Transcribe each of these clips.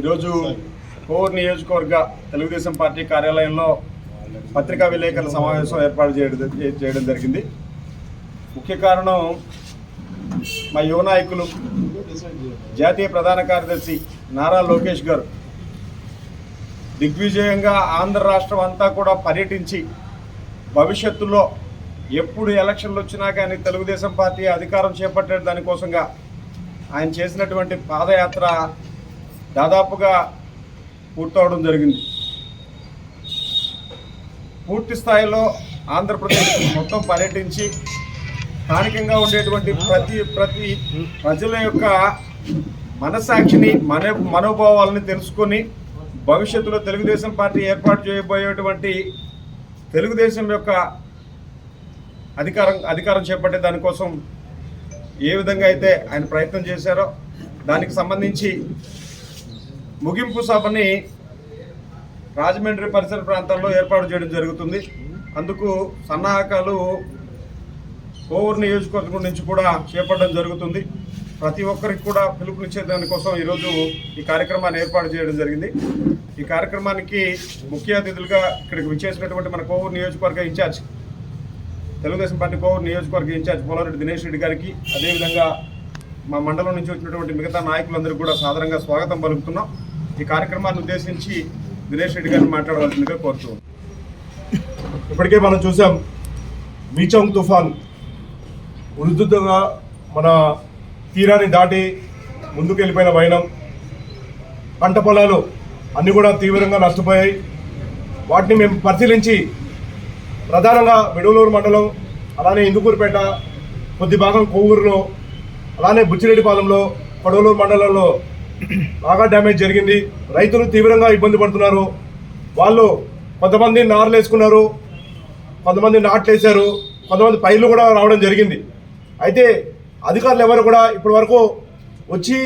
ఈరోజు కోవూరు నియోజకవర్గ తెలుగుదేశం పార్టీ కార్యాలయంలో పత్రికా విలేకరుల సమావేశం ఏర్పాటు చేయడం చేయడం జరిగింది. ముఖ్య కారణం మా యువ నాయకులు జాతీయ ప్రధాన కార్యదర్శి నారా లోకేష్ గారు. దిగ్విజయంగా ఆంధ్ర రాష్ట్రం అంతా కూడా పర్యటించి భవిష్యత్తులో ఎప్పుడు ఎలక్షన్లు వచ్చినా కానీ తెలుగుదేశం పార్టీ అధికారం చేపట్టే దానికోసంగా ఆయన చేసినటువంటి పాదయాత్ర దాదాపుగా పూర్తవడం జరిగింది. పూర్తి స్థాయిలో ఆంధ్రప్రదేశ్ మొత్తం పర్యటించి స్థానికంగా ఉండేటువంటి ప్రతి ప్రతి ప్రజల యొక్క మనసాక్షిని మన మనోభావాలను తెలుసుకొని భవిష్యత్తులో తెలుగుదేశం పార్టీ ఏర్పాటు చేయబోయేటువంటి తెలుగుదేశం యొక్క అధికారం అధికారం చేపట్టే దానికోసం ఏ విధంగా అయితే ఆయన ప్రయత్నం చేశారో దానికి సంబంధించి ముగింపు సభని రాజమండ్రి పరిసర ప్రాంతాల్లో ఏర్పాటు చేయడం జరుగుతుంది. అందుకు సన్నాహకాలు కోవూరు నియోజకవర్గం నుంచి కూడా చేపట్టడం జరుగుతుంది. ప్రతి ఒక్కరికి కూడా పిలుపునిచ్చే దానికోసం ఈరోజు ఈ కార్యక్రమాన్ని ఏర్పాటు చేయడం జరిగింది. ఈ కార్యక్రమానికి ముఖ్య అతిథులుగా ఇక్కడికి విచ్చేసినటువంటి మన కోవూరు నియోజకవర్గ ఇన్ఛార్జ్ తెలుగుదేశం పార్టీ కోవూరు నియోజకవర్గ ఇన్ఛార్జ్ పోలారెడ్డి దినేష్ రెడ్డి గారికి అదేవిధంగా మా మండలం నుంచి వచ్చినటువంటి మిగతా నాయకులందరికీ కూడా సాధారణంగా స్వాగతం పలుకుతున్నాం. ఈ కార్యక్రమాన్ని ఉద్దేశించి దినేష్ రెడ్డి గారిని మాట్లాడవలసిందిగా కోరుతూ ఇప్పటికే మనం చూసాం మీచంగ్ తుఫాన్ ఉధృతంగా మన తీరాన్ని దాటి ముందుకెళ్ళిపోయిన వైనం. పంట పొలాలు అన్నీ కూడా తీవ్రంగా నష్టపోయాయి. వాటిని మేము పరిశీలించి ప్రధానంగా విడవలూరు మండలం అలానే ఇందుకూరుపేట కొద్ది భాగం కొవ్వూరులో అలానే బుచ్చిరెడ్డిపాలెంలో పడవలూరు మండలంలో బాగా డ్యామేజ్ జరిగింది. రైతులు తీవ్రంగా ఇబ్బంది పడుతున్నారు. వాళ్ళు కొంతమంది నార్లు వేసుకున్నారు. కొంతమంది నాట్లు వేశారు. కొంతమంది పైర్లు కూడా రావడం జరిగింది. అయితే అధికారులు ఎవరు కూడా ఇప్పటి వరకు వచ్చి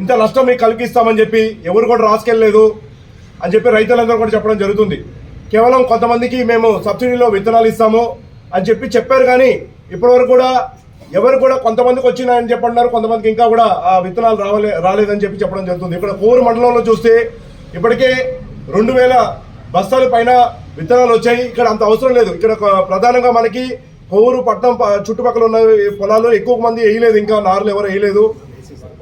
ఇంత నష్టం మీకు కలిగిస్తామని చెప్పి ఎవరు కూడా రాసుకెళ్ళలేదు అని చెప్పి రైతులందరూ కూడా చెప్పడం జరుగుతుంది. కేవలం కొంతమందికి మేము సబ్సిడీలో విత్తనాలు ఇస్తాము అని చెప్పి చెప్పారు కానీ ఇప్పటివరకు కూడా ఎవరు కూడా కొంతమందికి వచ్చినాయని చెప్పన్నారు కొంతమందికి ఇంకా కూడా ఆ విత్తనాలు రావలే రాలేదని చెప్పి చెప్పడం జరుగుతుంది. ఇక్కడ కోరు మండలంలో చూస్తే ఇప్పటికే రెండు వేల బస్తాల పైన విత్తనాలు వచ్చాయి. ఇక్కడ అంత అవసరం లేదు. ఇక్కడ ప్రధానంగా మనకి కోవూరు పట్నం ప- చుట్టుపక్కల ఉన్న ఈ పొలాల్లో ఎక్కువ మంది వేయలేదు. ఇంకా నార్లు ఎవరు వేయలేదు.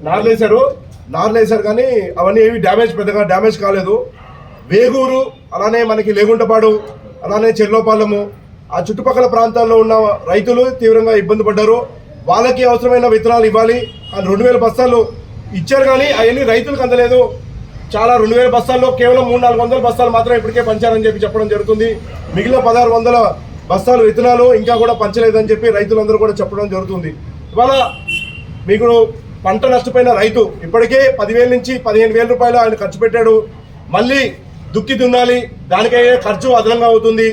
నార్లు వేశారు. నార్లు వేశారు కానీ అవన్నీ ఏవి డ్యామేజ్ పెద్దగా డ్యామేజ్ కాలేదు. వేగూరు అలానే మనకి లేగుంటపాడు అలానే చెర్లోపాలెము ఆ చుట్టుపక్కల ప్రాంతాల్లో ఉన్న రైతులు తీవ్రంగా ఇబ్బంది పడ్డారు. వాళ్ళకి అవసరమైన విత్తనాలు ఇవ్వాలి. రెండు వేల బస్తాలు ఇచ్చారు కానీ అవన్నీ రైతులకు అందలేదు. చాలా రెండు వేల బస్తాల్లో కేవలం మూడు నాలుగు వందల బస్తాలు మాత్రం ఇప్పటికే పంచారని చెప్పి చెప్పడం జరుగుతుంది. మిగిలిన పదహారు వందల బస్తాలు విత్తనాలు ఇంకా కూడా పంచలేదని చెప్పి రైతులందరూ కూడా చెప్పడం జరుగుతుంది. ఇవాళ మీకు పంట నష్టపోయిన రైతు ఇప్పటికే పదివేల నుంచి పదిహేను వేల రూపాయలు ఆయన ఖర్చు పెట్టాడు. మళ్ళీ దుక్కి దున్నాలి. దానికయ్యే ఖర్చు అదనంగా అవుతుంది.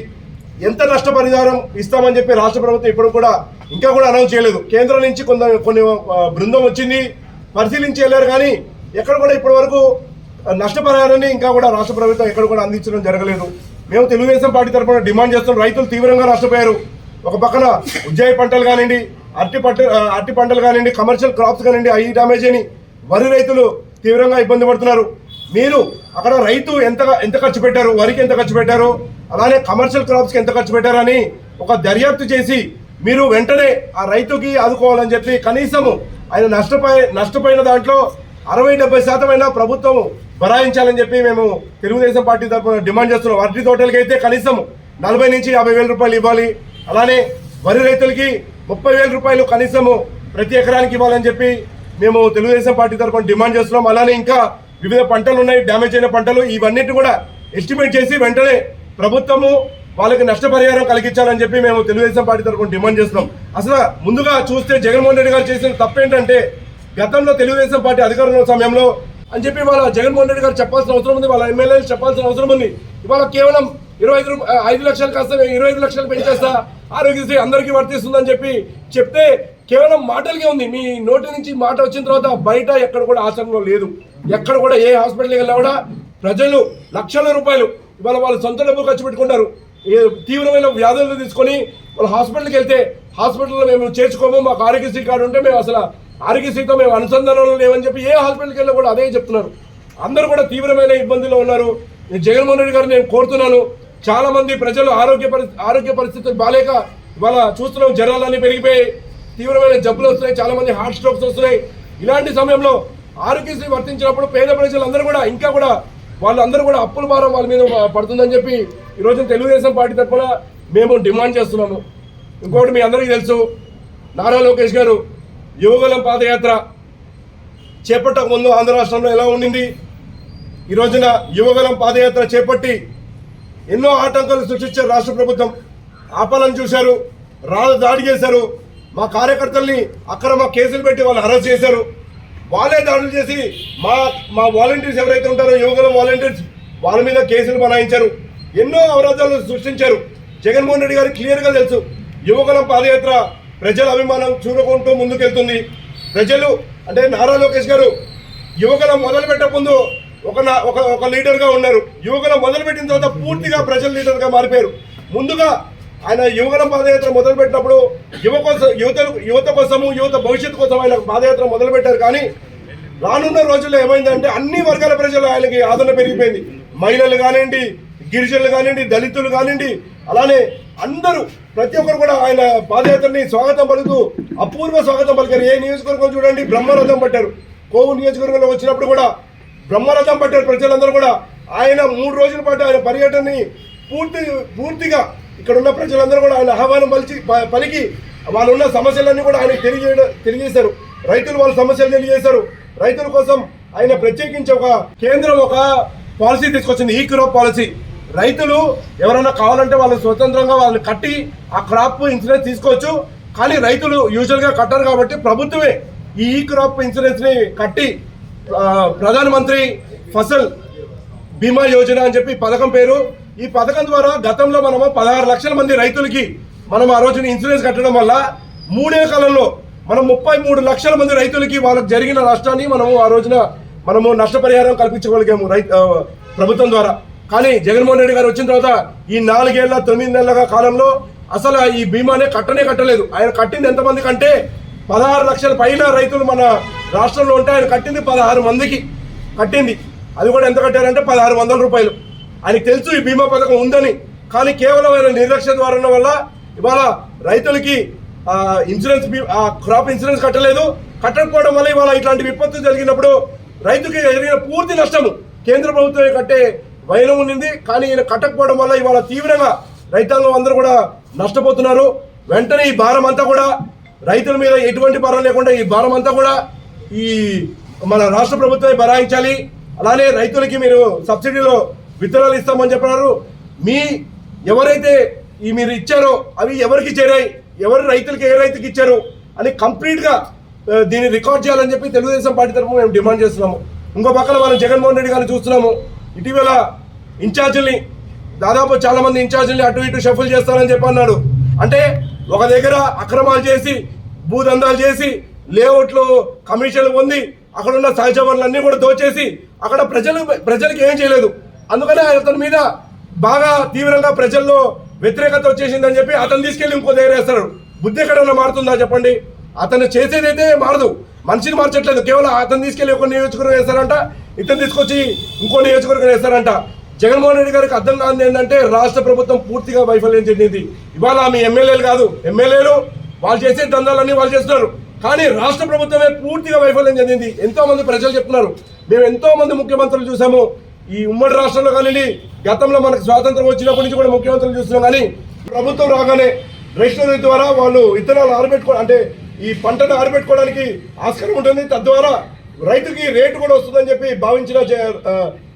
ఎంత నష్టపరిహారం ఇస్తామని చెప్పి రాష్ట్ర ప్రభుత్వం ఇప్పుడు కూడా ఇంకా కూడా అనౌన్స్ చేయలేదు. కేంద్రం నుంచి కొంత కొన్ని బృందం వచ్చింది పరిశీలించి వెళ్ళారు కానీ ఎక్కడ కూడా ఇప్పటి వరకు నష్టపరిహారాన్ని ఇంకా కూడా రాష్ట్ర ప్రభుత్వం ఎక్కడ కూడా అందించడం జరగలేదు. మేము తెలుగుదేశం పార్టీ తరఫున డిమాండ్ చేస్తున్నాం. రైతులు తీవ్రంగా నష్టపోయారు. ఒక పక్కన ఉజ్జాయి పంటలు కానివ్వండి అరటి పంట అరటి పంటలు కానివ్వండి కమర్షియల్ క్రాప్స్ కానివ్వండి అవి డ్యామేజ్ అని వరి రైతులు తీవ్రంగా ఇబ్బంది పడుతున్నారు. మీరు అక్కడ రైతు ఎంత ఎంత ఖర్చు పెట్టారు వరికి ఎంత ఖర్చు పెట్టారు అలానే కమర్షియల్ క్రాప్స్కి ఎంత ఖర్చు పెట్టారని ఒక దర్యాప్తు చేసి మీరు వెంటనే ఆ రైతుకి ఆదుకోవాలని చెప్పి కనీసము ఆయన నష్టపోయి నష్టపోయిన దాంట్లో అరవై డెబ్బై శాతం అయినా ప్రభుత్వం చెప్పి మేము తెలుగుదేశం పార్టీ తరఫున డిమాండ్ చేస్తున్నాం. అరటి తోటలకి అయితే కనీసం నలభై నుంచి యాభై వేల రూపాయలు ఇవ్వాలి. అలానే వరి రైతులకి ముప్పై వేల రూపాయలు కనీసము ప్రతి ఎకరానికి ఇవ్వాలని చెప్పి మేము తెలుగుదేశం పార్టీ తరఫున డిమాండ్ చేస్తున్నాం. అలానే ఇంకా వివిధ పంటలు ఉన్నాయి. డ్యామేజ్ అయిన పంటలు ఇవన్నిటి కూడా ఎస్టిమేట్ చేసి వెంటనే ప్రభుత్వము వాళ్ళకి నష్టపరిహారం కలిగించాలని చెప్పి మేము తెలుగుదేశం పార్టీ తరఫున డిమాండ్ చేస్తున్నాం. అసలు ముందుగా చూస్తే జగన్మోహన్ రెడ్డి గారు చేసిన తప్పేంటంటే గతంలో తెలుగుదేశం పార్టీ అధికారంలో సమయంలో అని చెప్పి వాళ్ళ జగన్మోహన్ రెడ్డి గారు చెప్పాల్సిన అవసరం ఉంది వాళ్ళ ఎమ్మెల్యేలు చెప్పాల్సిన అవసరం ఉంది. ఇవాళ కేవలం ఇరవై ఐదు ఐదు లక్షలు కాస్త ఇరవై ఐదు లక్షలు పెంచేస్తా ఆరోగ్యశ్రీ అందరికీ వర్తిస్తుందని చెప్పి చెప్తే కేవలం మాటలకే ఉంది. మీ నోటి నుంచి మాట వచ్చిన తర్వాత బయట ఎక్కడ కూడా ఆచరణలో లేదు. ఎక్కడ కూడా ఏ హాస్పిటల్కి వెళ్ళినా కూడా ప్రజలు లక్షల రూపాయలు ఇవాళ వాళ్ళు సొంత డబ్బు ఖర్చు పెట్టుకుంటారు. తీవ్రమైన వ్యాధులను తీసుకొని వాళ్ళు హాస్పిటల్కి వెళ్తే హాస్పిటల్లో మేము చేర్చుకోము మాకు ఆరోగ్యశ్రీ కార్డు ఉంటే మేము అసలు ఆరోగ్యశ్రీతో మేము అనుసంధానంలో లేవని చెప్పి ఏ హాస్పిటల్కి వెళ్ళినా కూడా అదే చెప్తున్నారు. అందరూ కూడా తీవ్రమైన ఇబ్బందుల్లో ఉన్నారు. నేను జగన్మోహన్ రెడ్డి గారు నేను కోరుతున్నాను. చాలామంది ప్రజలు ఆరోగ్య పరిస్థితి ఆరోగ్య పరిస్థితులు బాలేక ఇవాళ చూస్తున్నాం జ్వరాలన్నీ పెరిగిపోయి తీవ్రమైన జబ్బులు వస్తున్నాయి చాలామంది హార్ట్ స్ట్రోక్స్ వస్తున్నాయి. ఇలాంటి సమయంలో ఆరోగ్యశ్రీ వర్తించినప్పుడు పేద ప్రజలందరూ కూడా ఇంకా కూడా వాళ్ళందరూ కూడా అప్పుల భారం వాళ్ళ మీద పడుతుందని చెప్పి ఈరోజు తెలుగుదేశం పార్టీ తరఫున మేము డిమాండ్ చేస్తున్నాము. ఇంకోటి మీ అందరికీ తెలుసు నారా లోకేష్ గారు యువగలం పాదయాత్ర చేపట్టక ముందు ఆంధ్ర రాష్ట్రంలో ఎలా ఉండింది? ఈ రోజున యువగలం పాదయాత్ర చేపట్టి ఎన్నో ఆటంకాలు సృష్టించారు రాష్ట్ర ప్రభుత్వం ఆపాలని చూశారు రాళ్ళు దాడి చేశారు. మా కార్యకర్తల్ని అక్రమ కేసులు పెట్టి వాళ్ళు అరెస్ట్ చేశారు. వాళ్ళే దాడులు చేసి మా మా వాలంటీర్స్ ఎవరైతే ఉంటారో యువగలం వాలంటీర్స్ వాళ్ళ మీద కేసులు బనాయించారు. ఎన్నో అవరోధాలు సృష్టించారు. జగన్మోహన్ రెడ్డి గారికి క్లియర్గా తెలుసు యువకులం పాదయాత్ర ప్రజల అభిమానం చూడకుంటూ ముందుకెళ్తుంది. ప్రజలు అంటే నారా లోకేష్ గారు యువకులం మొదలు పెట్టకముందు ఒక ఒక ఒక ఉన్నారు. యువకులం మొదలుపెట్టిన తర్వాత పూర్తిగా ప్రజల లీడర్గా మారిపోయారు. ముందుగా ఆయన యువగల పాదయాత్ర మొదలు పెట్టినప్పుడు యువ కోసం యువత యువత కోసము యువత భవిష్యత్తు కోసం ఆయన పాదయాత్ర మొదలు పెట్టారు కానీ రానున్న రోజుల్లో ఏమైందంటే అన్ని వర్గాల ప్రజలు ఆయనకి ఆదరణ పెరిగిపోయింది. మహిళలు కానివ్వండి గిరిజనులు కానివ్వండి దళితులు కానివ్వండి అలానే అందరూ ప్రతి ఒక్కరు కూడా ఆయన పాదయాత్రని స్వాగతం పలుకుతూ అపూర్వ స్వాగతం పలికారు. ఏ నియోజకవర్గం చూడండి బ్రహ్మరథం పట్టారు. కోవు నియోజకవర్గంలో వచ్చినప్పుడు కూడా బ్రహ్మరథం పట్టారు ప్రజలందరూ కూడా. ఆయన మూడు రోజుల పాటు ఆయన పర్యటనని పూర్తి పూర్తిగా ఇక్కడ ఉన్న ప్రజలందరూ కూడా ఆయన ఆహ్వానం పలిచి ప- పలికి వాళ్ళు ఉన్న సమస్యలన్నీ కూడా ఆయన తెలియజేయడం తెలియజేశారు. రైతులు వాళ్ళ సమస్యలు తెలియజేశారు. రైతుల కోసం ఆయన ప్రత్యేకించి ఒక కేంద్రం ఒక పాలసీ తీసుకొచ్చింది ఈ క్రాప్ పాలసీ. రైతులు ఎవరైనా కావాలంటే వాళ్ళు స్వతంత్రంగా వాళ్ళని కట్టి ఆ క్రాప్ ఇన్సూరెన్స్ తీసుకోవచ్చు. కానీ రైతులు యూజువల్గా కట్టరు కాబట్టి ప్రభుత్వమే ఈ ఈ క్రాప్ ఇన్సూరెన్స్ని కట్టి ప్రధానమంత్రి ఫసల్ బీమా యోజన అని చెప్పి పథకం పేరు ఈ పథకం ద్వారా గతంలో మనము పదహారు లక్షల మంది రైతులకి మనం ఆ రోజున ఇన్సూరెన్స్ కట్టడం వల్ల మూడే కాలంలో మనం ముప్పై మూడు లక్షల మంది రైతులకి వాళ్ళకి జరిగిన నష్టాన్ని మనము ఆ రోజున మనము నష్టపరిహారం కల్పించగలిగాము రైతు ప్రభుత్వం ద్వారా. కానీ జగన్మోహన్ రెడ్డి గారు వచ్చిన తర్వాత ఈ నాలుగేళ్ళ తొమ్మిది నెలల కాలంలో అసలు ఈ బీమానే కట్టనే కట్టలేదు. ఆయన కట్టింది ఎంతమంది కంటే పదహారు లక్షల పైన రైతులు మన రాష్ట్రంలో ఉంటే ఆయన కట్టింది పదహారు మందికి. కట్టింది. అది కూడా ఎంత కట్టారంటే పదహారు వందల రూపాయలు. ఆయనకు తెలుసు ఈ బీమా పథకం ఉందని. కానీ కేవలం ఆయన నిర్లక్ష్య ద్వారా వల్ల ఇవాళ రైతులకి ఇన్సూరెన్స్ క్రాప్ ఇన్సూరెన్స్ కట్టలేదు. కట్టకపోవడం వల్ల ఇవాళ ఇట్లాంటి విపత్తు జరిగినప్పుడు రైతుకి జరిగిన పూర్తి నష్టము. కేంద్ర ప్రభుత్వమే కట్టే వైనం ఉండింది కానీ ఈయన కట్టకపోవడం వల్ల ఇవాళ తీవ్రంగా రైతాంగం అందరూ కూడా నష్టపోతున్నారు. వెంటనే ఈ భారం అంతా కూడా రైతుల మీద ఎటువంటి భారం లేకుండా ఈ భారం అంతా కూడా ఈ మన రాష్ట్ర ప్రభుత్వమే భరాయించాలి అలానే రైతులకి మీరు సబ్సిడీలో విత్తనాలు ఇస్తామని చెప్పినారు. మీ ఎవరైతే ఈ మీరు ఇచ్చారో అవి ఎవరికి చేరాయి? ఎవరు రైతులకి ఏ రైతుకి ఇచ్చారు? అని కంప్లీట్గా దీన్ని రికార్డ్ చేయాలని చెప్పి తెలుగుదేశం పార్టీ తరఫున మేము డిమాండ్ చేస్తున్నాము. ఇంకో పక్కన మనం జగన్మోహన్ రెడ్డి గారిని చూస్తున్నాము. ఇటీవల ఇన్ఛార్జీల్ని దాదాపు చాలామంది ఇన్ఛార్జీల్ని అటు ఇటు షఫుల్ చేస్తారని చెప్పి అన్నాడు. అంటే ఒక దగ్గర అక్రమాలు చేసి భూదందాలు చేసి లేఅవుట్లు కమిషన్లు పొంది అక్కడ ఉన్న సహజ వనరులన్నీ కూడా దోచేసి అక్కడ ప్రజలు ప్రజలకు ఏం చేయలేదు. అందుకనే అతని మీద బాగా తీవ్రంగా ప్రజల్లో వ్యతిరేకత వచ్చేసిందని చెప్పి అతను తీసుకెళ్ళి ఇంకో దగ్గర వేస్తారు. బుద్ధి ఎక్కడన్నా మారుతుందా చెప్పండి? అతను చేసేదైతే మారదు. మనిషిని మార్చట్లేదు. కేవలం అతను తీసుకెళ్ళి ఒక నియోజకవర్గం వేస్తారంట ఇతను తీసుకొచ్చి ఇంకో నియోజకవర్గం వేస్తారంట. జగన్మోహన్ రెడ్డి గారికి అర్థం కాదు ఏంటంటే రాష్ట్ర ప్రభుత్వం పూర్తిగా వైఫల్యం చెందింది. ఇవాళ మీ ఎమ్మెల్యేలు కాదు ఎమ్మెల్యేలు వాళ్ళు చేసే దందాలన్నీ వాళ్ళు చేస్తున్నారు. కానీ రాష్ట్ర ప్రభుత్వమే పూర్తిగా వైఫల్యం చెందింది. ఎంతోమంది ప్రజలు చెప్తున్నారు. మేము ఎంతోమంది ముఖ్యమంత్రులు చూసాము. ఈ ఉమ్మడి రాష్ట్రంలో కానీ గతంలో మనకు స్వాతంత్రం వచ్చినప్పటి నుంచి కూడా ముఖ్యమంత్రులు చూస్తున్నాం కానీ ప్రభుత్వం రాగానే రేషనరీ ద్వారా వాళ్ళు విత్తనాలు ఆరబెట్టుకో అంటే ఈ పంటను ఆరబెట్టుకోవడానికి ఆస్కారం ఉంటుంది. తద్వారా రైతుకి రేటు కూడా వస్తుందని చెప్పి భావించిన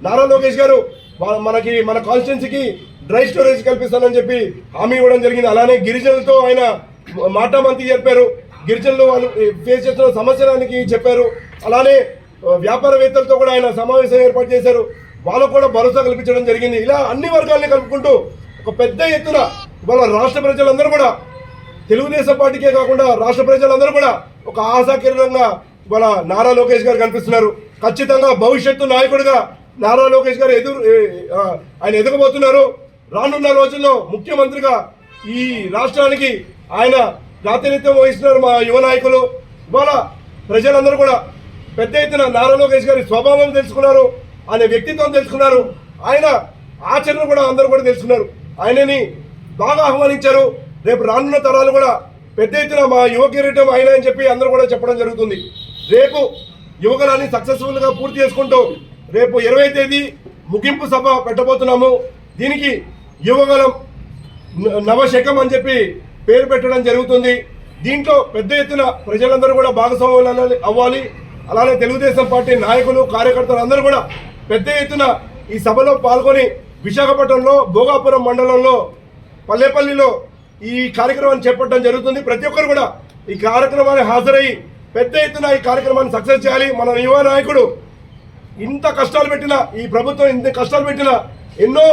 నారా లోకేష్ గారు మనకి మన కాన్స్టిట్యున్సీకి డ్రై స్టోరేజ్ కల్పిస్తానని చెప్పి హామీ ఇవ్వడం జరిగింది. అలానే గిరిజనులతో ఆయన మాటామంతి చెప్పారు గిరిజనులు వాళ్ళు ఫేస్ చేస్తున్న సమస్యలకి చెప్పారు. అలానే వ్యాపారవేత్తలతో కూడా ఆయన సమావేశం ఏర్పాటు చేశారు. వాళ్ళకు కూడా భరోసా కల్పించడం జరిగింది. ఇలా అన్ని వర్గాల్ని కలుపుకుంటూ ఒక పెద్ద ఎత్తున ఇవాళ రాష్ట్ర ప్రజలందరూ కూడా తెలుగుదేశం పార్టీకే కాకుండా రాష్ట్ర ప్రజలందరూ కూడా ఒక ఆశాకిరణంగా ఇవాళ నారా లోకేష్ గారు కనిపిస్తున్నారు. ఖచ్చితంగా భవిష్యత్తు నాయకుడిగా నారా లోకేష్ గారు ఎదురు ఆయన ఎదగబోతున్నారు. రానున్న రోజుల్లో ముఖ్యమంత్రిగా ఈ రాష్ట్రానికి ఆయన ప్రాతినిధ్యం వహిస్తున్నారు మా యువ నాయకులు. ఇవాళ ప్రజలందరూ కూడా పెద్ద ఎత్తున నారా లోకేష్ గారి స్వభావం తెలుసుకున్నారు. అనే వ్యక్తిత్వం తెలుసుకున్నారు. ఆయన ఆచరణ కూడా అందరూ కూడా తెలుసుకున్నారు. ఆయనని బాగా ఆహ్వానించారు. రేపు రానున్న తరాలు కూడా పెద్ద ఎత్తున మా యువ కిరీటం ఆయన అని చెప్పి అందరూ కూడా చెప్పడం జరుగుతుంది. రేపు యువకులాన్ని సక్సెస్ఫుల్గా పూర్తి చేసుకుంటూ రేపు ఇరవై తేదీ ముగింపు సభ పెట్టబోతున్నాము. దీనికి యువగలం నవశకం అని చెప్పి పేరు పెట్టడం జరుగుతుంది. దీంట్లో పెద్ద ఎత్తున ప్రజలందరూ కూడా భాగస్వాములు అవ్వాలి. అలానే తెలుగుదేశం పార్టీ నాయకులు కార్యకర్తలు అందరూ కూడా పెద్ద ఎత్తున ఈ సభలో పాల్గొని విశాఖపట్నంలో భోగాపురం మండలంలో పల్లెపల్లిలో ఈ కార్యక్రమాన్ని చేపట్టడం జరుగుతుంది. ప్రతి ఒక్కరు కూడా ఈ కార్యక్రమాన్ని హాజరయ్యి పెద్ద ఎత్తున ఈ కార్యక్రమాన్ని సక్సెస్ చేయాలి. మన యువ నాయకుడు ఇంత కష్టాలు పెట్టిన ఈ ప్రభుత్వం ఇంత కష్టాలు పెట్టిన ఎన్నో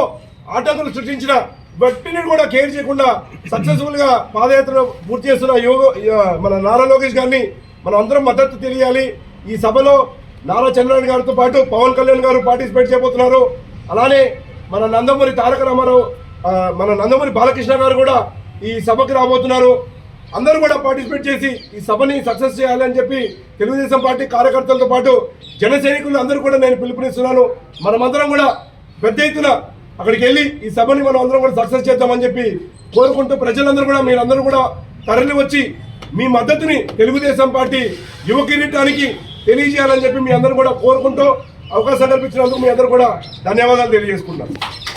ఆటంకులు సృష్టించిన వట్టిని కూడా కేర్ చేయకుండా సక్సెస్ఫుల్గా పాదయాత్ర పూర్తి చేస్తున్న యోగ మన నారా లోకేష్ గారిని మనం అందరం మద్దతు తెలియాలి. ఈ సభలో నారా చంద్రబాబు గారితో పాటు పవన్ కళ్యాణ్ గారు పార్టిసిపేట్ చేయబోతున్నారు. అలానే మన నందమూరి తారక రామారావు మన నందమూరి బాలకృష్ణ గారు కూడా ఈ సభకు రాబోతున్నారు. అందరూ కూడా పార్టిసిపేట్ చేసి ఈ సభని సక్సెస్ చేయాలని చెప్పి తెలుగుదేశం పార్టీ కార్యకర్తలతో పాటు జన సైనికులు అందరూ కూడా నేను పిలుపునిస్తున్నాను. మనమందరం కూడా పెద్ద ఎత్తున అక్కడికి వెళ్ళి ఈ సభని మనం అందరం కూడా సక్సెస్ చేద్దామని చెప్పి కోరుకుంటూ ప్రజలందరూ కూడా మీరందరూ కూడా తరలి వచ్చి మీ మద్దతుని తెలుగుదేశం పార్టీ యువ కిరీటానికి తెలియజేయాలని చెప్పి మీ అందరూ కూడా కోరుకుంటూ అవకాశం కల్పించినందుకు మీ అందరూ కూడా ధన్యవాదాలు తెలియజేసుకుంటాను